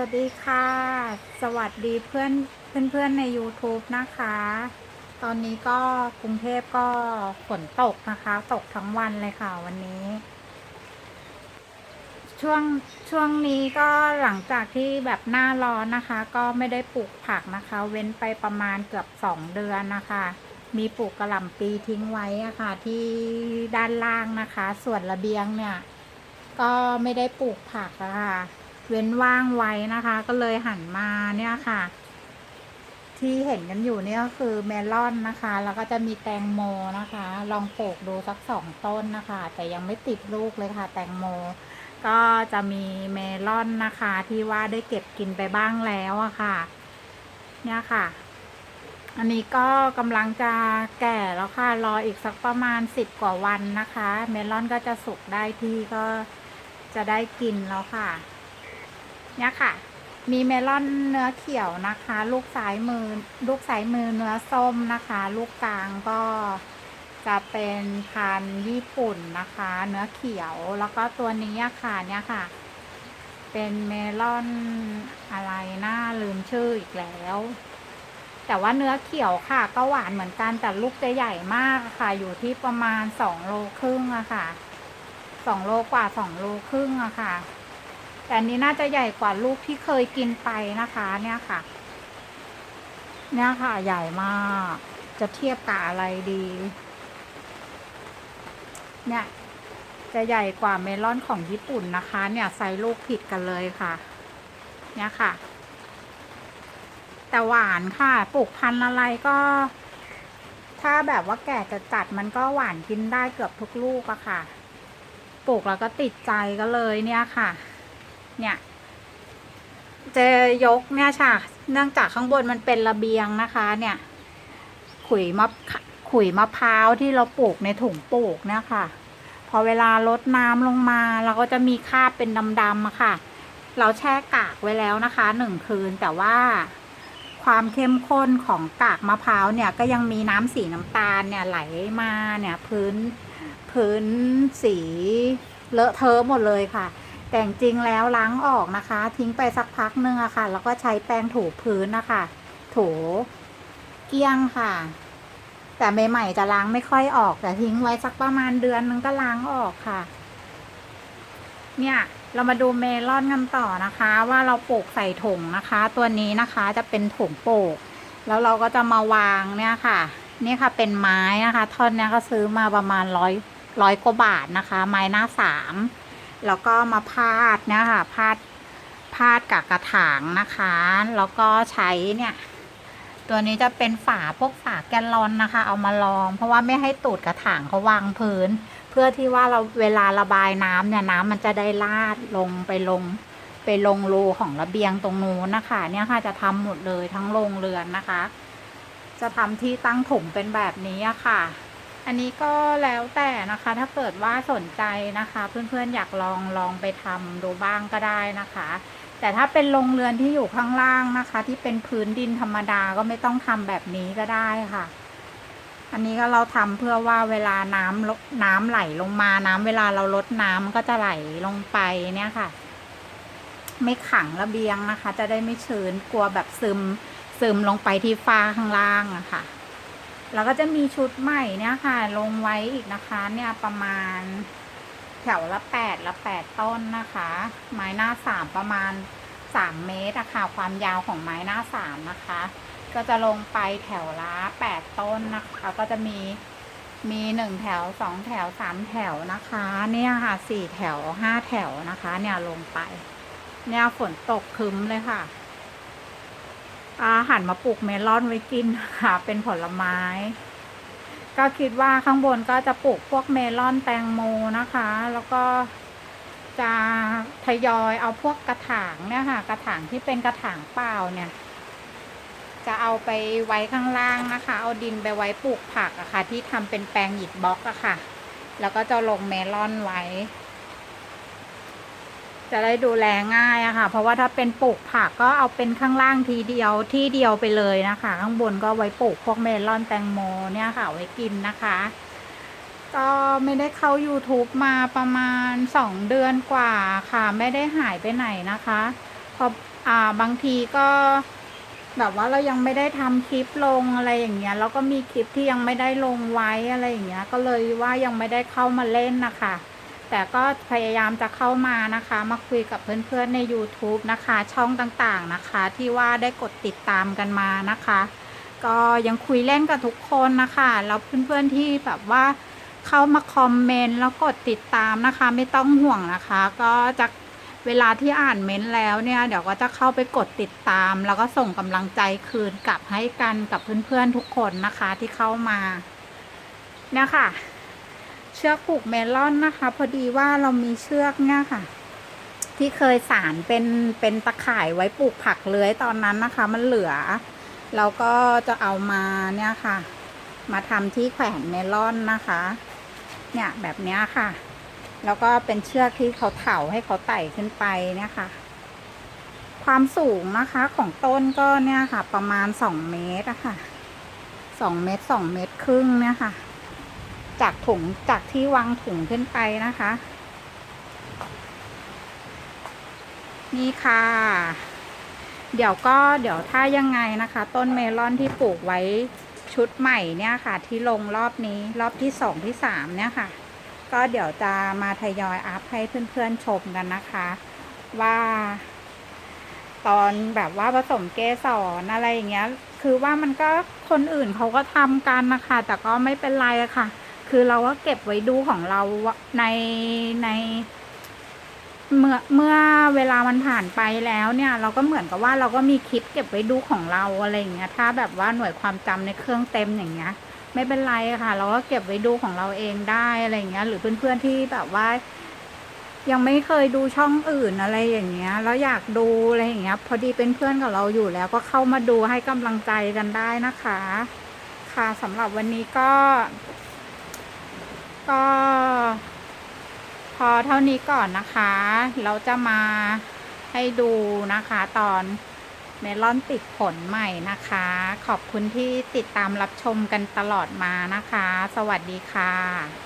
วัสดีค่ะ สวัสดีเพื่อนเพื่อนๆใน YouTube นะคะ ตอนนี้ก็กรุงเทพก็ฝนตกนะคะ ตกทั้งวันเลยค่ะวันนี้ ช่วงช่วงนี้ก็หลังจากที่แบบหน้าร้อนนะคะ ก็ไม่ได้ปลูกผักนะคะ เว้นไปประมาณเกือบสองเดือนนะคะ มีปลูกกระหล่ำปีทิ้งไว้อะค่ะ ที่ด้านล่างนะคะ ส่วนระเบียงเนี่ย ก็ไม่ได้ปลูกผักอะค่ะ เว้นว่างไว้นะคะ ก็เลยหันมาเนี่ยค่ะ ที่เห็นกันอยู่เนี่ยก็คือเมลอนนะคะ แล้วก็จะมีแตงโมนะคะ ลองปลูกดูสักสองต้นนะคะ แต่ยังไม่ติดลูกเลยค่ะ แตงโม ก็จะมีเมลอนนะคะ ที่ว่าได้เก็บกินไปบ้างแล้วอะค่ะ เนี่ยค่ะอันนี้ก็กำลังจะแก่แล้วค่ะ รออีกสักประมาณสิบกว่าวันนะคะ เมลอนก็จะสุกได้ที่ก็จะได้กินแล้วค่ะ เนี่ยค่ะ มีเมลอนเนื้อเขียวนะคะ ลูกซ้ายมือ ลูกซ้ายมือเนื้อส้มนะคะ ลูกกลางก็จะเป็นพันธุ์ญี่ปุ่นนะคะ เนื้อเขียวแล้วก็ตัวนี้ค่ะเนี่ยค่ะ เป็นเมลอนอะไรน่าลืมชื่ออีกแล้ว แต่ว่าเนื้อเขียวค่ะ ก็หวานเหมือนกันแต่ลูกจะใหญ่มากค่ะ อยู่ที่ประมาณสองโลครึ่งอะค่ะสองโลกว่าสองโลครึ่งอะค่ะ แต่อันนี้น่าจะใหญ่กว่าลูกที่เคยกินไปนะคะเนี่ยค่ะ เนี่ยค่ะใหญ่มาก จะเทียบกับอะไรดี เนี่ย จะใหญ่กว่าเมลอนของญี่ปุ่นนะคะ เนี่ยไซส์ลูกผิดกันเลยค่ะ เนี่ยค่ะ แต่หวานค่ะปลูกพันธุ์อะไรก็ถ้าแบบว่าแก่จะจัดมันก็หวานกินได้เกือบทุกลูกอะค่ะ ปลูกแล้วก็ติดใจก็เลยเนี่ยค่ะ เนี่ยจะยกเนี่ยค่ะ เนื่องจากข้างบนมันเป็นระเบียงนะคะ เนี่ย ขุยมะขุยมะพร้าวที่เราปลูกในถุงปลูกเนี่ยค่ะ พอเวลาลดน้ำลงมาเราก็จะมีคราบเป็นดำๆอะค่ะ เราแช่กากไว้แล้วนะคะหนึ่งคืนแต่ว่าความเข้มข้นของกากมะพร้าวเนี่ยก็ยังมีน้ำสีน้ำตาลเนี่ยไหลมาเนี่ยพื้นพื้นสีเลอะเทอะหมดเลยค่ะ แต่จริงแล้วล้างออกนะคะ ทิ้งไปสักพักนึงอะค่ะ แล้วก็ใช้แปรงถูพื้นนะคะ ถูเกลี้ยงค่ะ แต่ใหม่ๆจะล้างไม่ค่อยออก แต่ทิ้งไว้สักประมาณเดือนนึงก็ล้างออกค่ะ เนี่ยเรามาดูเมลอนกันต่อนะคะ ว่าเราปลูกใส่ถุงนะคะ ตัวนี้นะคะจะเป็นถุงปลูก แล้วเราก็จะมาวางเนี่ยค่ะ นี่ค่ะเป็นไม้นะคะท่อนเนี้ยก็ซื้อมาประมาณร้อยร้อยกว่าบาทนะคะ ไม้หน้าสาม แล้วก็มาพาดนี่ยค่ะพาดพาดกับกระถางนะคะ แล้วก็ใช้เนี่ย ตัวนี้จะเป็นฝาพวกฝาแกลลอนนะคะ เอามาลอง เพราะว่าไม่ให้ตูดกระถางเขาวางพื้น เพื่อที่ว่าเราเวลาระบายน้ำเนี่ยน้ำมันจะได้ลาดลงไปลง ไปลงรูของระเบียงตรงนู้นนะคะ เนี่ยค่ะจะทำหมดเลยทั้งโรงเรือนนะคะ จะทำที่ตั้งถุงเป็นแบบนี้ค่ะ อันนี้ก็แล้วแต่นะคะ ถ้าเกิดว่าสนใจนะคะ เพื่อนๆอยากลองลองไปทำดูบ้างก็ได้นะคะ แต่ถ้าเป็นโรงเรือนที่อยู่ข้างล่างนะคะ ที่เป็นพื้นดินธรรมดาก็ไม่ต้องทำแบบนี้ก็ได้ค่ะ อันนี้ก็เราทำเพื่อว่าเวลาน้ำน้ำไหลลงมาน้ำเวลาเราลดน้ำก็จะไหลลงไปเนี่ยค่ะ ไม่ขังระเบียงนะคะ จะได้ไม่ชื้นกลัวแบบซึมซึมลงไปที่ฟ้าข้างล่างอะค่ะ แล้วก็จะมีชุดใหม่เนี่ยค่ะ ลงไว้อีกนะคะ เนี่ยประมาณ แถวละแปดละแปดต้นนะคะ ไม้หน้าสามประมาณสามเมตรอะค่ะ ความยาวของไม้หน้าสามนะคะ ก็จะลงไปแถวละแปดต้นนะคะ ก็จะมีมีหนึ่งแถวสองแถวสามแถวนะคะ เนี่ยค่ะสี่แถวห้าแถวนะคะ เนี่ยลงไป เนี่ยฝนตกคึ้มเลยค่ะ อาหันมาปลูกเมลอนไว้กินค่ะ เป็นผลไม้ ก็คิดว่าข้างบนก็จะปลูกพวกเมลอนแตงโมนะคะ แล้วก็จะทยอยเอาพวกกระถางเนี่ยค่ะ กระถางที่เป็นกระถางเปล่าเนี่ย จะเอาไปไว้ข้างล่างนะคะ เอาดินไปไว้ปลูกผักอะค่ะ ที่ทำเป็นแปลงหยิบบล็อกอะค่ะ แล้วก็จะลงเมลอนไว้ จะได้ดูแลง่ายอะค่ะ เพราะว่าถ้าเป็นปลูกผักก็เอาเป็นข้างล่างทีเดียวที่เดียวไปเลยนะคะ ข้างบนก็ไว้ปลูกพวกเมลอนแตงโมเนี่ยค่ะ ไว้กินนะคะ ก็ไม่ได้เข้า YouTube มาประมาณสองเดือนกว่าค่ะ ไม่ได้หายไปไหนนะคะพออ่าบางทีก็แบบว่าเรายังไม่ได้ทำคลิปลงอะไรอย่างเงี้ยแล้วก็มีคลิปที่ยังไม่ได้ลงไว้อะไรอย่างเงี้ย ก็เลยว่ายังไม่ได้เข้ามาเล่นนะคะ แต่ก็พยายามจะเข้ามานะคะ มาคุยกับเพื่อนๆใน YouTube นะคะ ช่องต่างๆนะคะ ที่ว่าได้กดติดตามกันมานะคะ ก็ยังคุยเล่นกับทุกคนนะคะแล้วเพื่อนๆที่แบบว่าเข้ามาคอมเมนต์แล้วกดติดตามนะคะ ไม่ต้องห่วงนะคะ ก็จะเวลาที่อ่านเม้นต์แล้วเนี่ย เดี๋ยวก็จะเข้าไปกดติดตาม แล้วก็ส่งกำลังใจคืนกลับให้กันกับเพื่อนๆทุกคนนะคะที่เข้ามาเนี่ยค่ะ เชือกผูกเมลอนนะคะ พอดีว่าเรามีเชือกเนี่ยค่ะ ที่เคยสารเป็นเป็นตะข่ายไว้ปลูกผักเลื้อยตอนนั้นนะคะ มันเหลือ เราก็จะเอามาเนี่ยค่ะ มาทำที่แขวนเมลอนนะคะ เนี่ยแบบนี้ค่ะ แล้วก็เป็นเชือกที่เขาเถาให้เขาไต่ขึ้นไปเนี่ยค่ะ ความสูงนะคะของต้นก็เนี่ยค่ะ ประมาณสองเมตรอะค่ะสองเมตรสองเมตรครึ่งเนี่ยค่ะ จากถุงจากที่วางถุงขึ้นไปนะคะ นี่ค่ะ เดี๋ยวก็เดี๋ยวถ้ายังไงนะคะ ต้นเมลอนที่ปลูกไว้ชุดใหม่เนี่ยค่ะ ที่ลงรอบนี้รอบที่สองที่สามเนี่ยค่ะ ก็เดี๋ยวจะมาทยอยอัพให้เพื่อนๆชมกันนะคะ ว่าตอนแบบว่าผสมเกสรอะไรอย่างเงี้ย คือว่ามันก็คนอื่นเขาก็ทำกันนะคะ แต่ก็ไม่เป็นไรอะค่ะ คือเราก็เก็บไว้ดูของเราในใน เมื่อเมื่อเวลามันผ่านไปแล้วเนี่ย เราก็เหมือนกับว่าเราก็มีคลิปเก็บไว้ดูของเราอะไรอย่างเงี้ย ถ้าแบบว่าหน่วยความจำในเครื่องเต็มอย่างเงี้ย ไม่เป็นไรค่ะ เราก็เก็บไว้ดูของเราเองได้อะไรอย่างเงี้ย หรือเพื่อนๆที่แบบว่ายังไม่เคยดูช่องอื่นอะไรอย่างเงี้ย แล้วอยากดูอะไรอย่างเงี้ย พอดีเป็นเพื่อนกับเราอยู่แล้วก็เข้ามาดูให้กำลังใจกันได้นะคะ ค่ะสำหรับวันนี้ก็ ก็พอเท่านี้ก่อนนะคะ เราจะมาให้ดูนะคะตอนเมลอนติดผลใหม่นะคะ ขอบคุณที่ติดตามรับชมกันตลอดมานะคะ สวัสดีค่ะ